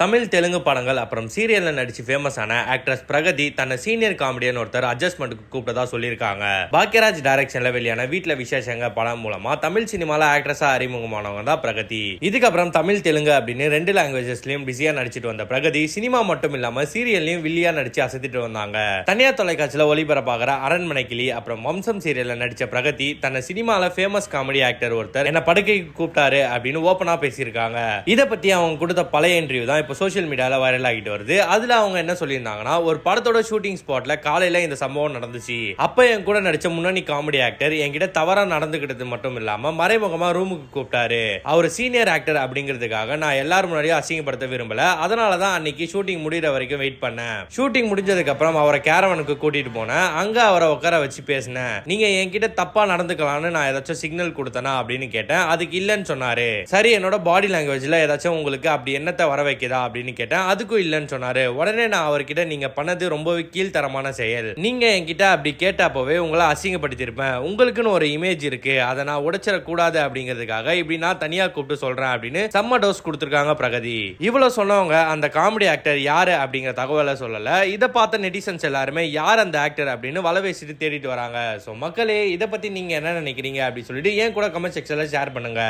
தமிழ் தெலுங்கு படங்கள் அப்புறம் சீரியல்ல நடிச்சு ஃபேமஸ் ஆன ஆக்ட்ரஸ் பிரகதி தன்னை சீனியர் காமெடியன் ஒருத்தர் அட்ஜஸ்ட்மெண்ட்டுக்கு கூப்பிட்டதா சொல்லியிருக்காங்க. பாக்யராஜ் டைரக்ஷன்ல வெளியான வீட்டுல விசேஷங்க படம் மூலமா தமிழ் சினிமால ஆக்ட்ரஸா அறிமுகமானவங்க தான் பிரகதி. இதுக்கப்புறம் தமிழ் தெலுங்கு அப்படின்னு ரெண்டு லாங்குவேஜஸ்லயும் பிஸியா நடிச்சிட்டு வந்த பிரகதி சினிமா மட்டும் இல்லாம சீரியல்லையும் வில்லியா நடிச்சு அசத்திட்டு வந்தாங்க. தனியார் தொலைக்காட்சியில ஒளிபரப்பாகிற அரண்மனை கிளி அப்புறம் வம்சம் சீரியல்ல நடிச்ச பிரகதி தன்னை சினிமால ஃபேமஸ் காமெடி ஆக்டர் ஒருத்தர் என்ன படுக்கைக்கு கூப்பிட்டாரு அப்படின்னு ஓப்பனா பேசியிருக்காங்க. இதை பத்தி அவங்க கொடுத்த பழைய இன்டர்வியூ தான் இப்போ சோஷியல் மீடியாவில் வைரல் ஆகிட்டு வருது. அதில் அவங்க என்ன சொல்லியிருந்தாங்கன்னா ஒரு படத்தோட ஷூட்டிங் ஸ்பாட்ல காலையில் இந்த சம்பவம் நடந்துச்சு. அப்போ என் கூட நடித்த முன்னணி காமெடி ஆக்டர் என்கிட்ட தவறாக நடந்துக்கிட்டது மட்டும் இல்லாமல் மறைமுகமாக ரூமுக்கு கூப்பிட்டாரு. அவர் சீனியர் ஆக்டர் அப்படிங்கிறதுக்காக நான் எல்லாரும் முன்னாடியும் அசிங்கப்படுத்த விரும்பல. அதனால தான் அன்னைக்கு ஷூட்டிங் முடிகிற வரைக்கும் வெயிட் பண்ணேன். ஷூட்டிங் முடிஞ்சதுக்கு அப்புறம் அவரை கேரவனுக்கு கூட்டிட்டு போனேன். அங்கே அவரை உட்கார வச்சு பேசினேன். நீங்கள் என்கிட்ட தப்பா நடந்துக்கலாம்னு நான் ஏதாச்சும் சிக்னல் கொடுத்தனா? அப்படின்னு கேட்டேன். அதுக்கு இல்லைன்னு சொன்னாரு. சரி என்னோட பாடி லாங்குவேஜ்ல ஏதாச்சும் உங்களுக்கு அப்படி என்னத்தை வர வைக்குதா? அப்படின்னு கேட்டேன். அதுக்கும் இல்லைன்னு சொன்னாரு. உடனே நான் அவர்கிட்ட நீங்க பண்ணது ரொம்பவே கீழ்த்தரமான செயல். நீங்க என்கிட்ட அப்படி கேட்டப்பவே உங்களை அசிங்கப்படுத்தியிருப்பேன். உங்களுக்குன்னு ஒரு இமேஜ் இருக்கு. அதை நான் உடைச்சிடக்கூடாது அப்படிங்கிறதுக்காக இப்படி நான் தனியா கூப்பிட்டு சொல்றேன் அப்படின்னு செம்ம டோஸ் கொடுத்துருக்காங்க பிரகதி. இவ்வளவு சொன்னவங்க அந்த காமெடி ஆக்டர் யாரு அப்படிங்கிற தகவலை சொல்லல. இதை பார்த்த நெட்டிசன்ஸ் எல்லாருமே யார் அந்த ஆக்டர் அப்படின்னு வலை பேசிட்டு தேடிட்டு வராங்க. ஸோ மக்களே இதை பத்தி நீங்க என்ன நினைக்கிறீங்க அப்படின்னு சொல்லிட்டு ஏன் கூட கமெண்ட் செக்ஷன்ல ஷேர் பண்ணுங்க.